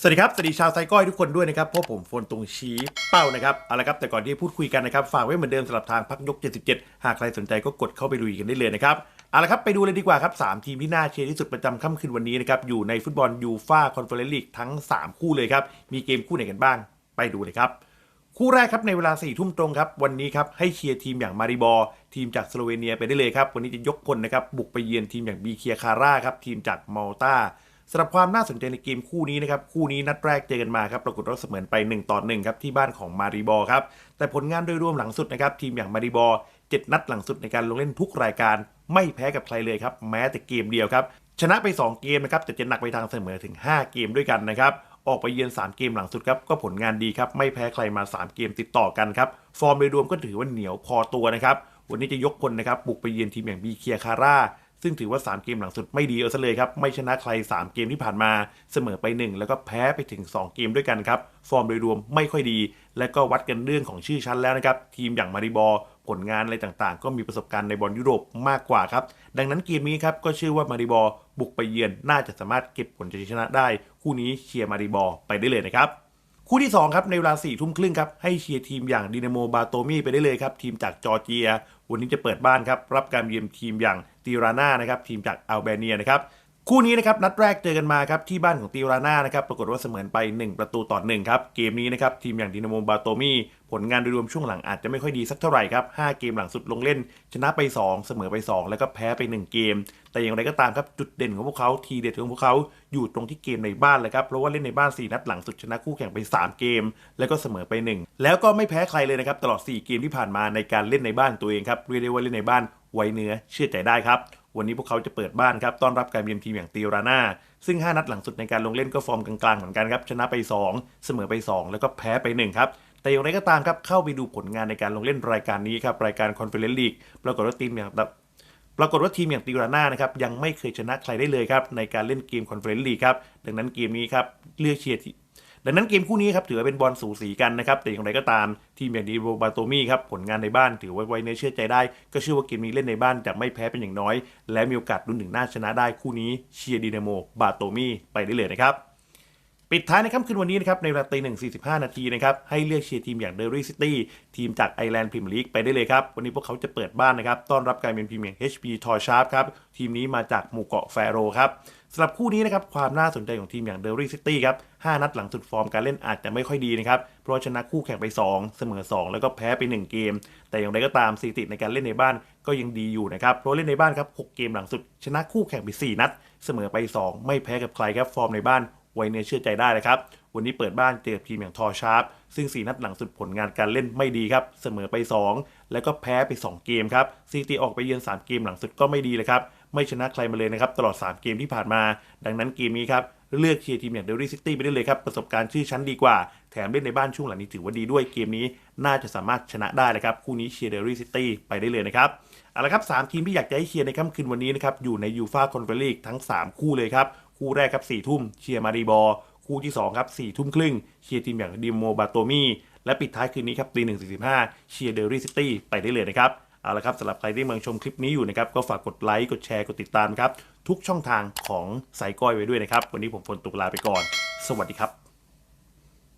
สวัสดีครับ สวัสดีชาวไซก้อยทุกคนด้วยนะครับพราะผมโฟนตรงชี้เป้านะครับเอาละครับแต่ก่อนที่พูดคุยกันนะครับ ฝากไว้เหมือนเดิมสำหรับทางพักยก 77 หากใครสนใจก็กดเข้าไปลุยกันได้เลยนะครับเอาละครับไปดูเลยดีกว่าครับ 3 ทีมที่น่าเชียร์ที่สุดประจำค่ำคืนวันนี้นะครับ อยู่ในฟุตบอลยูฟ่าคอนเฟอเรนซ์ลีกทั้ง 3 คู่เลยครับ มีเกมคู่ไหนกันบ้าง ไปดูเลยครับ คู่แรกครับในเวลา4ี่ทุ่มตรงครับวันนี้ครับให้เชียร์ทีมอย่างมาริบอร์ทีมจากสโลเวเนียไปได้เลยครับวันนี้จะยกพลนะครับบุกไปเยือนทีมอย่างบีเคียคาร่าครับทีมจากมัลตา สำหรับความน่าสนใจในเกมคู่นี้นะครับคู่นี้นัดแรกเจอกันมาครับปรากฏว่าเสมือนไป1ต่อ1ครับที่บ้านของมาริบอครับแต่ผลงานโดยรวมหลังสุดนะครับทีมอย่างมาริบอร์เจ็ดนัดหลังสุดในการลงเล่นทุกรายการ ไม่แพ้กับใครเลยครับแม้แต่เกมเดียวครับชนะไป 2 เกมนะครับแต่จะหนักไปทางเสมอถึง 5 เกมด้วยกันนะครับออกไปเยือน 3 เกมหลังสุดครับก็ผลงานดีครับไม่แพ้ใครมา 3 เกมติดต่อกันครับฟอร์มโดยรวมก็ถือว่าเหนียวพอตัวนะครับวันนี้จะยกพลนะครับบุกไปเยือนทีมอย่างบีเคียคาร่า ซึ่งถือว่า 3 เกมหลังสุดไม่ดีเอาซะเลยครับ ไม่ชนะใคร 3 เกมที่ผ่านมา เสมอไป 1 แล้วก็แพ้ไปถึง 2 เกมด้วยกันครับ ฟอร์มโดยรวมไม่ค่อยดี และก็วัดกันเรื่องของชื่อชั้นแล้วนะครับ ทีมอย่างมาริบอผลงานอะไรต่างๆ ก็มีประสบการณ์ในบอลยุโรปมากกว่าครับ ดังนั้นเกมนี้ครับก็เชื่อว่ามาริบอบุกไปเยือนน่าจะสามารถเก็บผลชัยชนะได้ คู่นี้เชียร์มาริบอไปได้เลยนะครับคู่ที่ 2 ครับ ในเวลา4ี่ทุ่มครึ่งครับ ให้เชียร์ทีมอย่างดินาโมบาโตมีไปได้เลยครับ ทีมจากจอร์เจีย วันนี้จะเปิดบ้านครับ รับการเยือนทีมอย่าง ติราน่านะครับทีมจากอัลเบเนียนะครับคู่นี้นะครับนัดแรกเจอกันมาครับที่บ้านของติราน่านะครับปรากฏว่าเสมอไป 1 ประตูต่อ1ครับเกมนี้นะครับทีมอย่างดินาโมบาโตมีผลงานโดยรวมช่วงหลังอาจจะไม่ค่อยดีสักเท่าไหร่ครับ5เกมหลังสุดลงเล่น ชนะไป 2 เสมอไป 2 แล้วก็แพ้ไป 1 เกม แต่อย่างไรก็ตามครับจุดเด่นของพวกเขาทีเด็ดของพวกเขาอยู่ตรงที่เกมในบ้านเลยครับเพราะว่าเล่นในบ้าน 4 นัดหลังสุดชนะคู่แข่งไป 3 เกม แล้วก็เสมอไป 1 แล้วก็ไม่แพ้ใครเลยนะครับตลอด 4 เกมที่ผ่านมาในการเล่นในบ้านตัวเองครับเรียกได้ว่าเล่นในบ้าน ไว้เนื้อเชื่อใจได้ครับ วันนี้พวกเขาจะเปิดบ้านครับต้อนรับการเยือนทีมอย่างตีรานาซึ่ง 5 นัดหลังสุดในการลงเล่นก็ฟอร์มกลางๆเหมือนกันครับชนะไป 2 เสมอไป 2 แล้วก็แพ้ไป1ครับแต่อย่างไรก็ตามครับเข้าไปดูผลงานในการลงเล่นรายการนี้ครับรายการคอนเฟอเรนซ์ลีกปรากฏว่าทีมอย่างปรากฏว่าทีมอย่างติราน่านะครับยังไม่เคยชนะใครได้เลยครับในการเล่นเกมคอนเฟอเรนซ์ลีกครับดังนั้นเกมนี้ครับเลือกเชียร์ ดังนั้นเกมคู่นี้ครับถือว่าเป็นบอลสูสีกันนะครับแต่อย่างไรก็ตามทีมอย่างดีโรบาโตมี่ครับผลงานในบ้านถือว่าไว้ในอเชื่อใจได้ ก็เชื่อว่าเกมนี้เล่นในบ้านจะไม่แพ้เป็นอย่างน้อย และมีโอกาสลุ้นถึงหน้าชนะได้คู่นี้เชียร์ดีนาโมบาโตมี่ไปได้เลยนะครับปิดท้ายในค่ำคืนวันนี้นะครับในเวลาตีหนึ่งสี่สิบห้านาทีนะครับให้เลือกเชียร์ทีมอย่างเดอรี่ซิตี้ทีมจากไอแลนด์พรีเมียร์ลีกไปได้เลยครับ วันนี้พวกเขาจะเปิดบ้านนะครับ ต้อนรับการเป็นทีเมอย่าง HP t o r s h a r p ครับ ทีมนี้มาจากหมู่เกาะแฟโรครับ สำหรับคู่นี้นะครับความน่าสนใจของทีมอย่างเดอรี่ซิตี้ครับห้านัดหลังสุดฟอร์มการเล่นอาจจะไม่ค่อยดีนะครับ เพราะชนะคู่แข่งไป 2 เสมอ 2 แล้วก็แพ้ไป 1 เกม แต่อย่างไรก็ตามสถิติในการเล่นในบ้านก็ยังดีอยู่นะครับ เพราะเล่นในบ้านครับ 6 เกมหลังสุด ชนะคู่แข่งไป 4 นัด เสมอไป 2 ไม่แพ้กับใครครับฟอร์มในบ้านไว้เนื้อเชื่อใจได้นะครับวันนี้เปิดบ้านเจอทีมอย่างทอชาร์ปซึ่ง 4 นัดหลังสุดผลงานการเล่นไม่ดีครับ เสมอไป 2 แล้วก็แพ้ไป 2 เกมครับซีตีออกไปเยือน 3 เกมหลังสุดก็ไม่ดีเลยครับ ไม่ชนะใครมาเลยนะครับ ตลอด 3 เกมที่ผ่านมา ดังนั้นเกมนี้ครับ เลือกเชียร์ทีมอย่างเดลี่ซิตี้ไปได้เลยครับ ประสบการณ์ชื่อชั้นดีกว่า แถมเล่นในบ้านช่วงหลังนี้ถือว่าดีด้วยเกมนี้น่าจะสามารถชนะได้เลยครับ คู่นี้เชียร์เดลี่ซิตี้ไปได้เลยนะครับเอาละครับสามทีมที่อยากจะให้เชียร์ในค่ำคืนวันนี้นะครับอยู่ในยูฟาคอนเฟอเรนซ์ทั้ง 3 คู่เลยครับคู่แรกครับ4ทุ่มเชียร์มารีบอร์คู่ที่2ครับ4ทุ่มครึ่งเชียร์ทีมอย่างดิโมบาโตมีและปิดท้ายคืนนี้ครับตีหนึ่งสี่สิบห้าเชียร์เดอรี่ซิตี้ไปได้เลยนะครับ เอาละครับสำหรับใครที่กำลังชมคลิปนี้อยู่นะครับก็ฝากกดไลค์กดแชร์กดติดตามครับทุกช่องทางของสายก้อยไว้ด้วยนะครับ วันนี้ผมพลตุกลาไปก่อน สวัสดีครับ